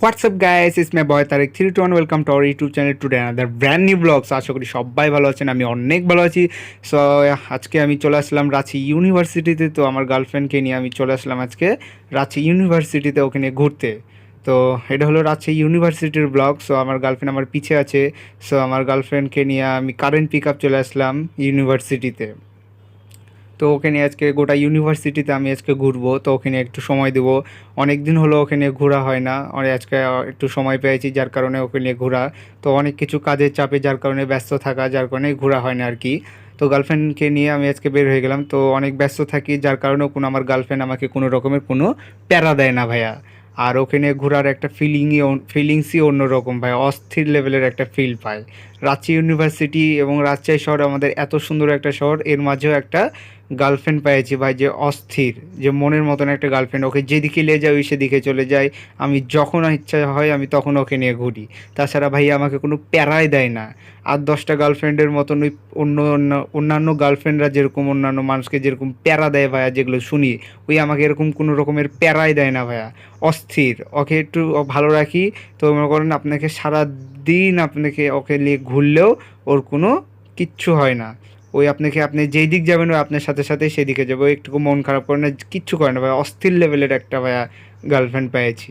WhatsApp guys is my boy Tarek three two one welcome to our YouTube channel today another brand new blogs আশা করি সবাই ভালো আছেন, আমি অনেক ভালো আছি। সো আজকে আমি চলে আসলাম রাঁচি ইউনিভার্সিটিতে। তো আমার গার্লফ্রেন্ডকে নিয়ে আমি চলে আসলাম আজকে রাঁচি ইউনিভার্সিটিতে ওকে নিয়ে ঘুরতে। তো এটা হলো রাঁচি ইউনিভার্সিটির ব্লগ সো আমার গার্লফ্রেন্ড আমার পিছে আছে। সো আমার গার্লফ্রেন্ডকে নিয়ে আমি কারেন্ট পিক আপ চলে আসলাম ইউনিভার্সিটিতে। তো ওখানে আজকে গোটা ইউনিভার্সিটিতে আমি আজকে ঘুরবো, তো ওখানে একটু সময় দেবো। অনেক দিন হলো ওখানে ঘোরা হয় না অনেক আজকে একটু সময় পেয়েছি যার কারণে ওখানে ঘোরা। তো অনেক কিছু কাজের চাপে যার কারণে ব্যস্ত থাকা, যার কারণে ঘোরা হয় না আর কি। তো গার্লফ্রেন্ডকে নিয়ে আমি আজকে বের হয়ে গেলাম, তো অনেক ব্যস্ত থাকি, যার কারণেও কোনো আমার গার্লফ্রেন্ড আমাকে কোনো রকমের কোনো প্যারা দেয় না ভাইয়া। আর ওখানে ঘোরার একটা ফিলিংই ফিলিংসই অন্যরকম ভাই অস্থির লেভেলের একটা ফিল পায়। রাঁচি ইউনিভার্সিটি এবং রাজশাহী শহর আমাদের এত সুন্দর একটা শহর, এর মাঝেও একটা গার্লফ্রেন্ড পেয়েছি ভাই, যে অস্থির, যে মনের মতন একটা গার্লফ্রেন্ড ওকে যেদিকে নিয়ে যাই, ওই সেদিকে চলে যায় আমি যখন ইচ্ছা হয়, আমি তখন ওকে নিয়ে ঘুরি। তাছাড়া ভাই, আমাকে কোনো প্যারাই দেয় না। আর দশটা গার্লফ্রেন্ডের মতন ওই অন্য অন্য, অন্যান্য গার্লফ্রেন্ডরা যেরকম অন্যান্য মানুষকে যেরকম প্যারা দেয় ভাইয়া, যেগুলো শুনি, ওই আমাকে এরকম কোনো রকমের প্যারাই দেয় না ভাইয়া। অস্থির, ওকে একটু ভালো রাখি। তো মনে করেন আপনাকে সারা দিন আপনাকে ওকে নিয়ে ঘুরলেও ওর কোনো কিচ্ছু হয় না। ওই আপনাকে আপনি যেই দিক যাবেন ওই আপনার সাথে সাথে সেই দিকে যাবে। একটুকু মন খারাপ করে না, কিচ্ছু করে না ভাই, অস্থির লেভেলের একটা ভাইয়া গার্লফ্রেন্ড পেয়েছি।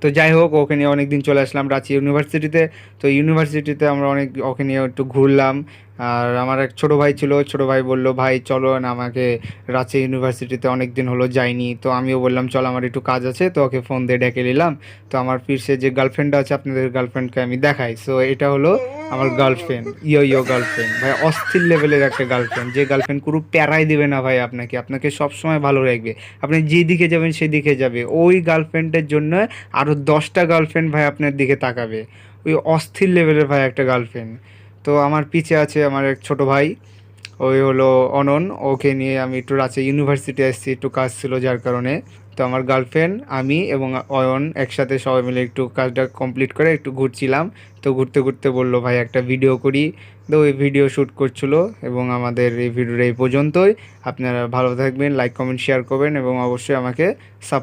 তো যাই হোক, ওকে নিয়ে অনেক দিন চলে আসলাম রাঁচি ইউনিভার্সিটিতে তো ইউনিভার্সিটিতে আমরা অনেক, ওকে নিয়ে একটু ঘুরলাম। আর আমার এক ছোটো ভাই ছিল, ছোটো ভাই বলল, ভাই, চলো না, আমাকে রাঁচি ইউনিভার্সিটিতে অনেক দিন হলো যাইনি। তো আমিও বললাম, চল, আমার একটু কাজ আছে, তো ওকে ফোন দিয়ে ডেকে নিলাম। তো আমার পিসে যে গার্লফ্রেন্ড আছে, আপনাদের গার্লফ্রেন্ডকে আমি দেখাই। সো এটা হলো আমার গার্লফ্রেন্ড ইয়ো ইয়ো গার্লফ্রেন্ড ভাই, অস্থির লেভেলের একটা গার্লফ্রেন্ড যে গার্লফ্রেন্ড কোনো প্যারাই দেবে না ভাই আপনাকে। আপনাকে সবসময় ভালো রাখবে। আপনি যেদিকে যাবেন সেদিকে যাবে। ওই গার্লফ্রেন্ডের জন্য আরও দশটা গার্লফ্রেন্ড ভাই আপনার দিকে তাকাবে। ওই অস্থির লেভেলের ভাই একটা গার্লফ্রেন্ড তো আমার পিছে আছে আমার এক ছোটো ভাই, ওই হলো অনন, ওকে নিয়ে আমি একটু রাঁচি ইউনিভার্সিটি আসছি একটু কাজ ছিল যার কারণে। তো আমার গার্লফ্রেন্ড আমি এবং অয়ন একসাথে সবাই মিলে একটু কাজটা কমপ্লিট করে একটু ঘুরছিলাম। তো ঘুরতে ঘুরতে বলল, ভাই, একটা ভিডিও করি। তো ওই ভিডিও শ্যুট করছিল এবং আমাদের এই ভিডিওটা এই পর্যন্তই। আপনারা ভালো থাকবেন লাইক কমেন্ট শেয়ার করবেন এবং অবশ্যই আমাকে সাপোর্ট